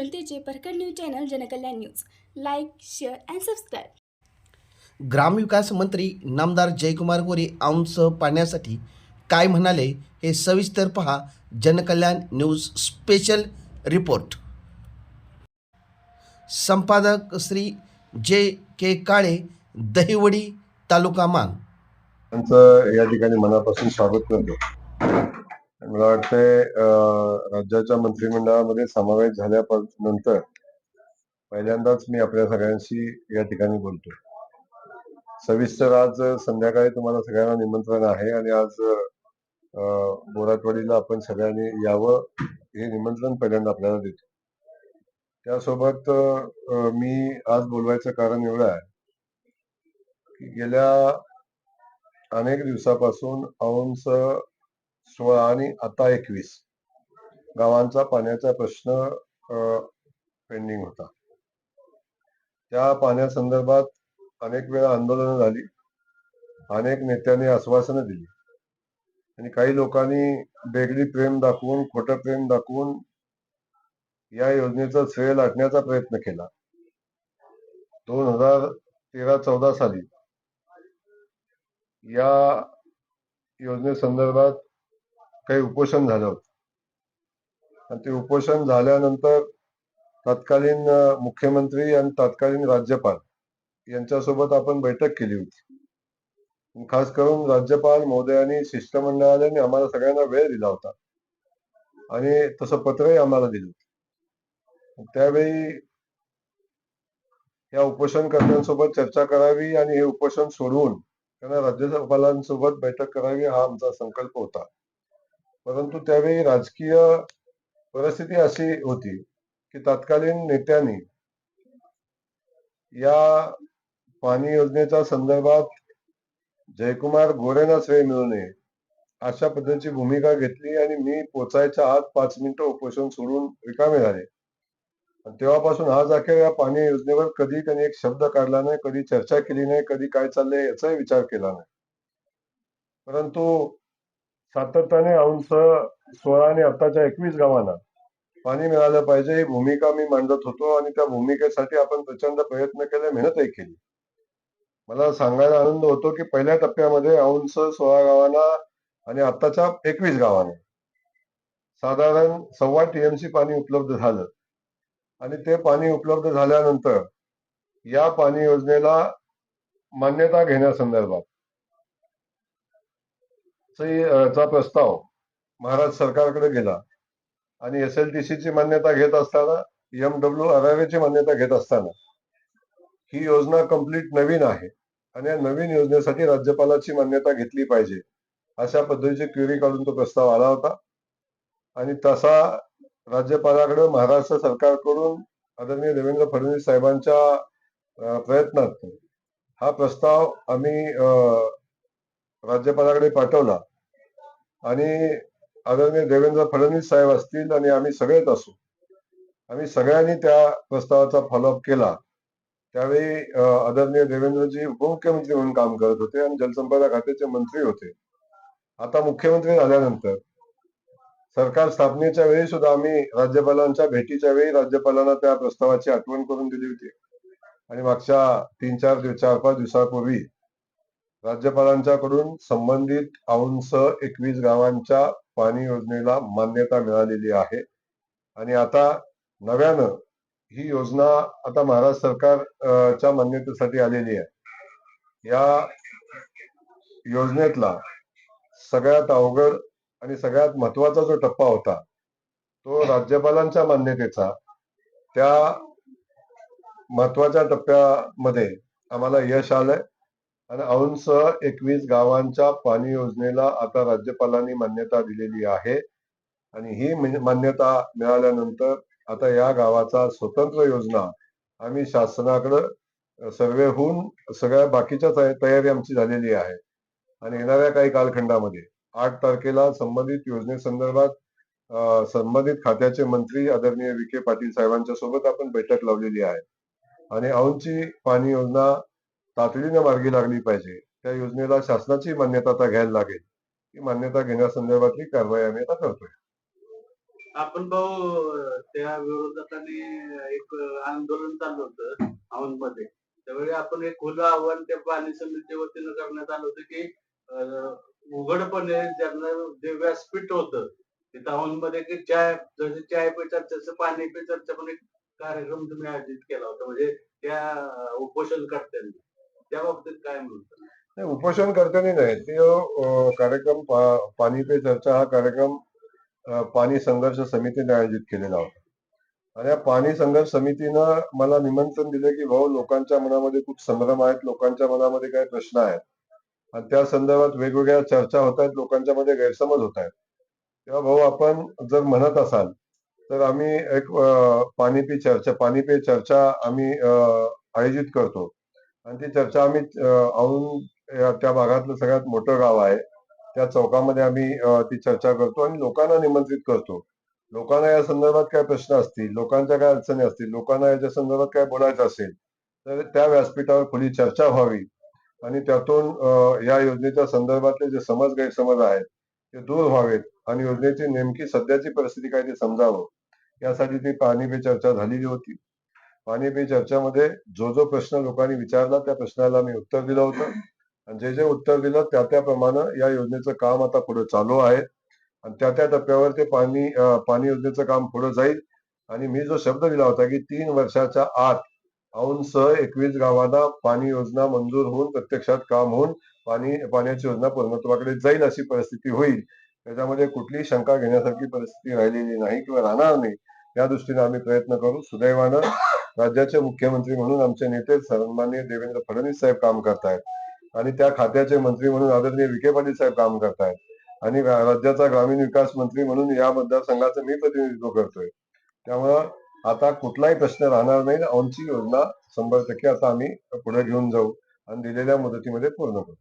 जनतेचे परखड news channel Jankalyan news. Like share and subscribe ग्रामविकास मंत्री नामदार जयकुमार गोरे औंधसह पाण्यासाठी काय म्हणाले हे सविस्तर पहा जनकल्याण न्यूज स्पेशल रिपोर्ट संपादक श्री जे के काळे दहिवडी तालुका मान त्यांचं या ठिकाणी मनापासून स्वागत करतो. मला वाटतंय अं, राज्याच्या मंत्रिमंडळामध्ये समावेश झाल्यानंतर पहिल्यांदाच मी आपल्या सगळ्यांशी या ठिकाणी बोलतोय. सविस्तर आज संध्याकाळी तुम्हाला सगळ्यांना निमंत्रण आहे आणि आज बोराटवाडीला आपण सगळ्यांनी यावं हे निमंत्रण पहिल्यांदा आपल्याला देतो. त्यासोबत मी आज बोलवायचं कारण एवढं आहे की गेल्या अनेक दिवसापासून औंस सोळा आणि आता एकवीस. गावांचा पाण्याचा प्रश्न पेंडिंग होता. त्या पाण्यासंदर्भात अनेक वेळा आंदोलनं झाली. अनेक नेत्यांनी आश्वासनं दिली. आणि काही लोकांनी बेगडी प्रेम दाखवून खोटं प्रेम दाखवून या योजनेचा श्रेय लाटण्याचा प्रयत्न केला. दोन हजार तेरा चौदा साली या योजनेसंदर्भात काही उपोषण झालं होतं. आणि ते उपोषण झाल्यानंतर तत्कालीन मुख्यमंत्री आणि तत्कालीन राज्यपाल यांच्यासोबत आपण बैठक केली होती. खास करून राज्यपाल महोदयांनी शिष्टमंडळाने आम्हाला सगळ्यांना वेळ दिला होता. आणि तसं पत्रही आम्हाला दिलं होतं. त्यावेळी या उपोषणकर्त्यांसोबत चर्चा करावी आणि हे उपोषण सोडवून त्यांना राज्यपालांसोबत बैठक करावी हा आमचा संकल्प होता. परंतु त्यावेळी राजकीय परिस्थिती अशी होती की तत्कालीन नेत्यांनी या पाणी योजनेच्या संदर्भात जयकुमार गोरेंना श्रेय मिळू नये अशा पद्धतीची भूमिका घेतली आणि मी पोचायच्या आत पाच मिनिटं उपोषण सोडून रिकामे झाले. तेव्हापासून आज अखेर या पाणी योजनेवर कधी त्यांनी एक शब्द काढला नाही कधी चर्चा केली नाही कधी काय चाललंय याचाही विचार केला नाही. परंतु सातत्याने अंश सोळा आणि आताच्या एकवीस गावांना पाणी मिळालं पाहिजे ही भूमिका मी मांडत होतो आणि त्या भूमिकेसाठी आपण प्रचंड प्रयत्न केले मेहनतही केली. मला सांगायला आनंद होतो की पहिल्या टप्प्यामध्ये औंस सोळा गावांना आणि आताच्या एकवीस गावांना साधारण सव्वा टीएमसी पाणी उपलब्ध झालं. आणि ते पाणी उपलब्ध झाल्यानंतर या पाणी योजनेला मान्यता घेण्यासंदर्भात चा प्रस्ताव महाराज सरकारकडे गेला. आणि एस एल टी ची मान्यता घेत असताना एम डब्ल्यू ची मान्यता घेत असताना ही योजना कंप्लीट नवीन आहे. आणि या नवीन योजनेसाठी राज्यपालाची मान्यता घेतली पाहिजे अशा पद्धतीची क्युरी काढून तो प्रस्ताव आला होता. आणि तसा राज्यपालाकडे महाराष्ट्र सरकारकडून आदरणीय देवेंद्र फडणवीस साहेबांच्या प्रयत्नात हा प्रस्ताव आम्ही राज्यपालाकडे पाठवला. आणि आदरणीय देवेंद्र फडणवीस साहेब असतील आणि आम्ही सगळेच असू. आम्ही सगळ्यांनी त्या प्रस्तावाचा फॉलोअप केला. त्यावेळी आदरणीय देवेंद्रजी उपमुख्यमंत्री म्हणून काम करत होते आणि जलसंपदा खात्याचे मंत्री होते. आता मुख्यमंत्री झाल्यानंतर सरकार स्थापनेच्या वेळी सुद्धा आम्ही राज्यपालांच्या भेटीच्या वेळी राज्यपालांना त्या प्रस्तावाची आठवण करून दिली होती. आणि मागच्या तीन चार दिवस चार पाच दिवसापूर्वी राज्यपालांच्याकडून संबंधित औंस एकवीस गावांच्या पाणी योजनेला मान्यता मिळालेली आहे. आणि आता नव्यानं ही योजना आता महाराष्ट्र सरकारच्या मान्यतेसाठी आलेली आहे. या योजनेतला सगळ्यात अवघड आणि सगळ्यात महत्त्वाचा जो टप्पा होता तो राज्यपालांच्या मान्यतेचा. त्या महत्त्वाच्या टप्प्यामध्ये आम्हाला यश आलंय. आणि औंस एकवीस गावांच्या पाणी योजनेला आता राज्यपालांनी मान्यता दिलेली आहे. आणि ही मान्यता मिळाल्यानंतर आता या गावाचा स्वतंत्र योजना आम्ही शासनाकडं सर्वे होऊन सगळ्या बाकीच्या तयारी आमची झालेली आहे. आणि येणाऱ्या काही कालखंडामध्ये आठ तारखेला संबंधित योजनेसंदर्भात संबंधित खात्याचे मंत्री आदरणीय विखे पाटील साहेबांच्या सोबत आपण बैठक लावलेली आहे. आणि औंची पाणी योजना तातडीने मार्गी लागली पाहिजे. त्या योजनेला शासनाची मान्यता आता घ्यायला लागेल. ही मान्यता घेण्यासंदर्भातली कारवाई आम्ही आता करतोय. आपण भाऊ त्या विरोधकांनी एक आंदोलन चाललं होतं औंधमध्ये त्यावेळी आपण एक खुलं आव्हान त्या पाणी समितीच्या वतीनं करण्यात आलं होतं की उघडपणे ज्यांना जे व्यासपीठ होतं तिथं औंधमध्ये की चाय जसे चाय पे चर्चा तसं पाणी पे चर्चा पण एक कार्यक्रम तुम्ही आयोजित केला होता. म्हणजे त्या उपोषण करत्यांनी त्याबाबतीत काय म्हणतात नाही, उपोषण करताना नाही. ते कार्यक्रम पाणी पे चर्चा हा कार्यक्रम पाणी संघर्ष समितीने आयोजित केलेला होता. आणि या पाणी संघर्ष समितीनं मला निमंत्रण दिलं की भाऊ लोकांच्या मनामध्ये खूप संभ्रम आहेत. लोकांच्या मनामध्ये काही प्रश्न आहेत. आणि त्या संदर्भात वेगवेगळ्या चर्चा होत आहेत. लोकांच्या मध्ये गैरसमज होत आहेत. तेव्हा भाऊ आपण जर म्हणत असाल तर आम्ही एक पाणी पे चर्चा पाणी पे चर्चा आम्ही आयोजित करतो. आणि ती चर्चा आम्ही औंध त्या भागातलं सगळ्यात मोठं गाव आहे. त्या चौकामध्ये आम्ही ती चर्चा करतो आणि लोकांना निमंत्रित करतो. लोकांना या संदर्भात काय प्रश्न असतील लोकांच्या काय अडचणी असतील लोकांना याच्या संदर्भात काय बोलायचं असेल तर त्या व्यासपीठावर खुली चर्चा व्हावी. आणि त्यातून या योजनेच्या संदर्भातले जे समज गैरसमज आहेत ते दूर व्हावेत आणि योजनेची नेमकी सध्याची परिस्थिती काय ते समजावं. यासाठी ती पाणी पे चर्चा झालेली होती. पाणी पे चर्चामध्ये जो जो प्रश्न लोकांनी विचारला त्या प्रश्नाला मी उत्तर दिलं होतं. आणि जे जे उत्तर दिलं त्या त्याप्रमाणे या योजनेचं काम आता पुढे चालू आहे. आणि त्या त्या टप्प्यावर ते पाणी पाणी योजनेचं काम पुढे जाईल. आणि मी जो शब्द दिला होता की तीन वर्षाच्या आत औंधसह एकवीस गावांना पाणी योजना मंजूर होऊन प्रत्यक्षात काम होऊन पाणी पाण्याची योजना पूर्णत्वाकडे जाईल अशी परिस्थिती होईल. त्याच्यामध्ये कुठलीही शंका घेण्यासारखी परिस्थिती राहिलेली नाही किंवा राहणार नाही. त्या दृष्टीने आम्ही प्रयत्न करू. सुदैवानं राज्याचे मुख्यमंत्री म्हणून आमचे नेते सन्माननीय देवेंद्र फडणवीस साहेब काम करतायत. आणि त्या खात्याचे मंत्री म्हणून आदरणीय विखे पाटील साहेब काम करतायत. आणि राज्याचा ग्रामीण विकास मंत्री म्हणून या मतदारसंघाचं मी प्रतिनिधित्व करतोय. त्यामुळं आता कुठलाही प्रश्न राहणार नाही. आमची योजना शंभर टक्के आता आम्ही पुढे घेऊन जाऊ. आणि दिलेल्या मुदतीमध्ये पूर्ण करू.